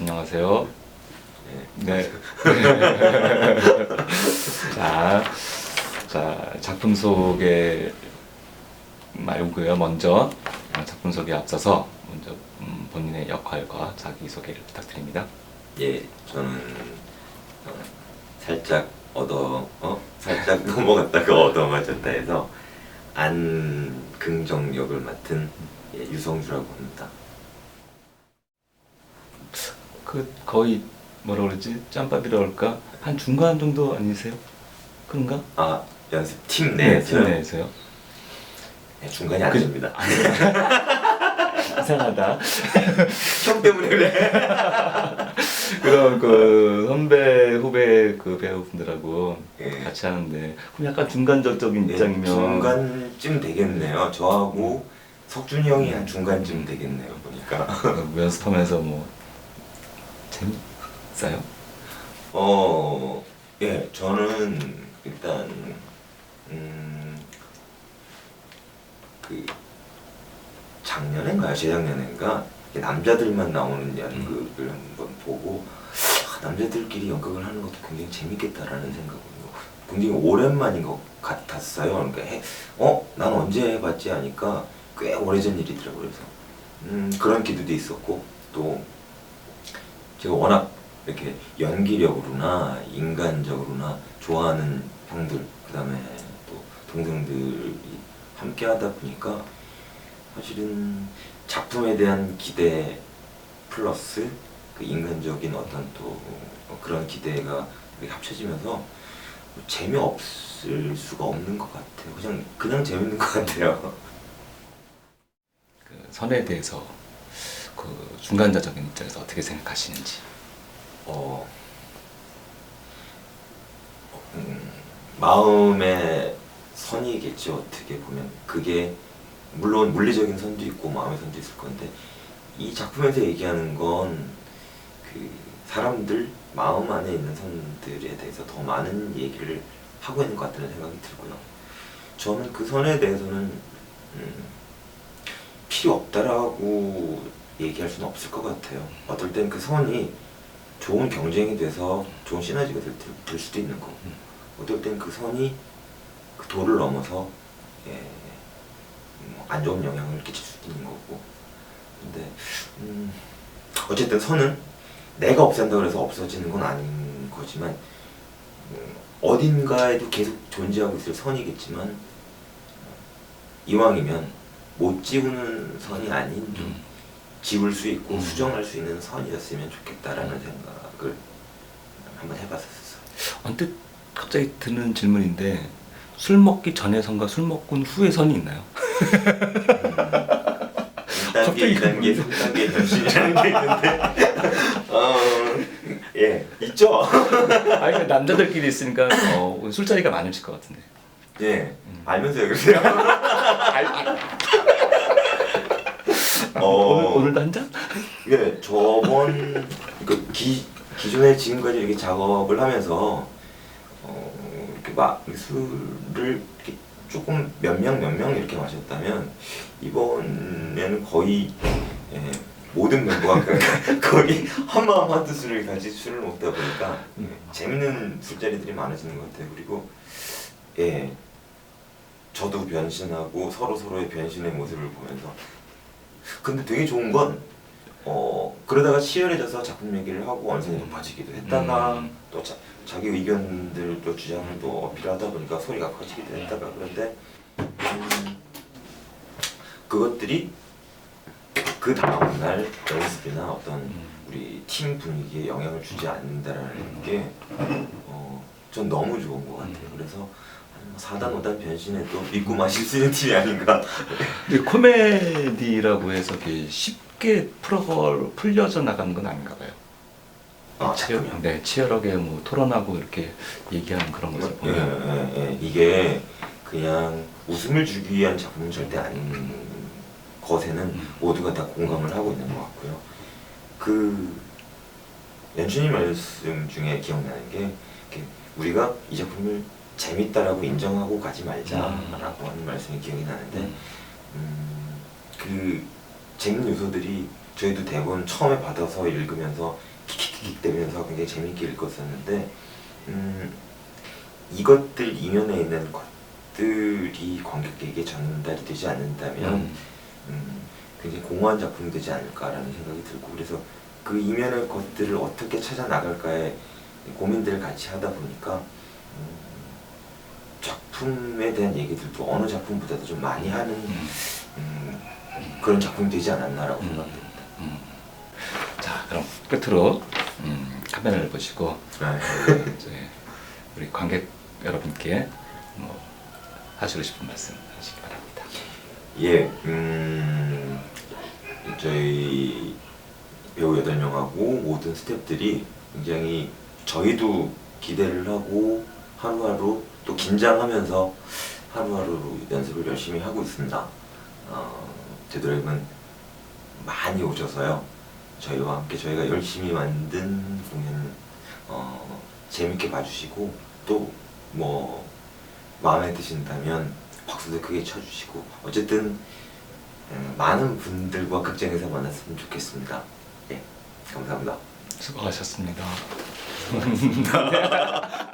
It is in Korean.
안녕하세요. 예. 네. 자, 자 작품 소개 말고요. 먼저 어, 작품 소개 앞서서 먼저 음, 본인의 역할과 자기 소개를 부탁드립니다. 예, 저는 어, 살짝 얻어 어 살짝 넘어갔다가 얻어 맞았다 해서 안긍정 역을 맡은 예, 유성주라고 합니다. 그 거의 뭐라 그러지? 짬밥이라 할까? 한 중간 정도 아니세요? 그런가? 아 연습팀 네, 내에서요? 팀 내에서요. 네, 중간이 안 그- 됩니다. 이상하다. 형 때문에 그래. 그럼 그 선배 후배 그 배우분들하고 예. 같이 하는데 그럼 약간 중간적인 예, 입장이면 중간쯤 되겠네요. 저하고 석준이 형이 한 중간쯤 되겠네요. 보니까. 그 연습하면서 뭐 재밌어요? 어, 예, 저는 일단 음, 그 작년인가요, 재작년인가 남자들만 나오는 연극을 한번 보고 아, 남자들끼리 연극을 하는 것도 굉장히 재밌겠다라는 생각을 굉장히 오랜만인 것 같았어요. 그러니까 해, 어, 난 언제 해봤지 하니까 꽤 오래전 일이더라고요. 그래서 음, 그런 기도도 있었고 또 제가 워낙 이렇게 연기력으로나 인간적으로나 좋아하는 형들 그다음에 또 동생들이 함께 하다 보니까 사실은 작품에 대한 기대 플러스 그 인간적인 어떤 또 그런 기대가 합쳐지면서 재미없을 수가 없는 것 같아요. 그냥 그냥 재밌는 것 같아요. 그 선에 대해서 그 중간자적인 입장에서 어떻게 생각하시는지 어, 음, 마음의 선이겠죠 어떻게 보면 그게 물론 물리적인 선도 있고 마음의 선도 있을 건데 이 작품에서 얘기하는 건 그 사람들 마음 안에 있는 선들에 대해서 더 많은 얘기를 하고 있는 것 같다는 생각이 들고요. 저는 그 선에 대해서는 음, 필요 없다라고 얘기할 수는 없을 것 같아요. 어떨 땐 그 선이 좋은 경쟁이 돼서 좋은 시너지가 될, 될 수도 있는 거고 어떨 땐 그 선이 그 도를 넘어서 예, 뭐안 좋은 영향을 끼칠 수도 있는 거고 근데 음, 어쨌든 선은 내가 없앤다고 해서 없어지는 건 아닌 거지만 음, 어딘가에도 계속 존재하고 있을 선이겠지만 어, 이왕이면 못 지우는 선이 아닌 좀 음. 지울 수 있고 음. 수정할 수 있는 선이었으면 좋겠다라는 생각을 한번 해봤었어요. 언뜻 갑자기 드는 질문인데 술 먹기 전의 선과 술 먹고 후의 선이 있나요? 1단계, 갑자기 2단계, 3단계 변신이라는 게 있는데 어, 예, 있죠. 아니 그 남자들끼리 있으니까 어, 술자리가 많으실 것 같은데 예, 알면서 왜 그러세요? 어, 오늘 오늘도 한 잔? 예, 저번 그 기, 기존에 지금까지 이렇게 작업을 하면서 어, 이렇게 막 술을 이렇게 조금 몇 명 몇 명 이렇게 마셨다면 이번에는 거의 예, 모든 멤버가 거의 한 마음 한 뜻을 같이 술을 먹다 보니까 예, 재밌는 술자리들이 많아지는 것 같아요. 그리고 예, 저도 변신하고 서로 서로의 변신의 모습을 보면서 근데 되게 좋은 건 어, 그러다가 치열해져서 작품 얘기를 하고 완성이 높아지기도 했다가 음. 또 자, 자기 의견들 또 주장을 또 어필하다 보니까 소리가 커지기도 했다가 그런데 음, 그것들이 그 다음 날 연습이나 어떤 음. 우리 팀 분위기에 영향을 주지 않는다라는 게 어, 전 너무 좋은 것 같아요. 그래서 한 4단 5단 변신해도 믿고 마실 수 있는 팀이 아닌가. 근데 코미디라고 해서 이게 쉽게 풀어 풀려져 나가는 건 아닌가 봐요. 아, 치열? 네, 치열하게 뭐 토론하고 이렇게 얘기하는 그런 모습 예, 보면 예, 예. 이게 그냥 웃음을 주기 위한 작품은 절대 아닌 것에는 음. 모두가 다 공감을 하고 있는 것 같고요. 그 연준이 말씀 중에 기억나는 게 이렇게 우리가 이 작품을 재밌다라고 인정하고 가지 말자라고 하는 말씀이 기억이 나는데 음. 음, 그 재밌는 요소들이 저희도 대본 처음에 받아서 읽으면서 킥킥킥 대면서 굉장히 재밌게 읽었었는데 음, 이것들 이면에 있는 것들이 관객에게 전달이 되지 않는다면 음. 음, 굉장히 공허한 작품이 되지 않을까라는 생각이 들고 그래서 그 이면의 것들을 어떻게 찾아 나갈까에 고민들을 같이 하다 보니까 음, 작품에 대한 얘기들도 어느 작품보다도 좀 많이 하는 음. 음, 그런 작품이 되지 않았나라고 생각됩니다. 음. 자, 그럼 끝으로 음, 카메라를 보시고 네. 이제 우리 관객 여러분께 뭐 하시고 싶은 말씀 하시기 바랍니다. 예, 음, 저희 배우 8명하고 모든 스태프들이 굉장히 저희도 기대를 하고 하루하루 또 긴장하면서 하루하루 연습을 열심히 하고 있습니다. 어, 되도록이면 많이 오셔서요. 저희와 함께 저희가 열심히 만든 공연 어, 재밌게 봐주시고 또 뭐 마음에 드신다면 박수도 크게 쳐주시고 어쨌든 음, 많은 분들과 극장에서 만났으면 좋겠습니다. 예, 감사합 니다. 수고하셨습니다.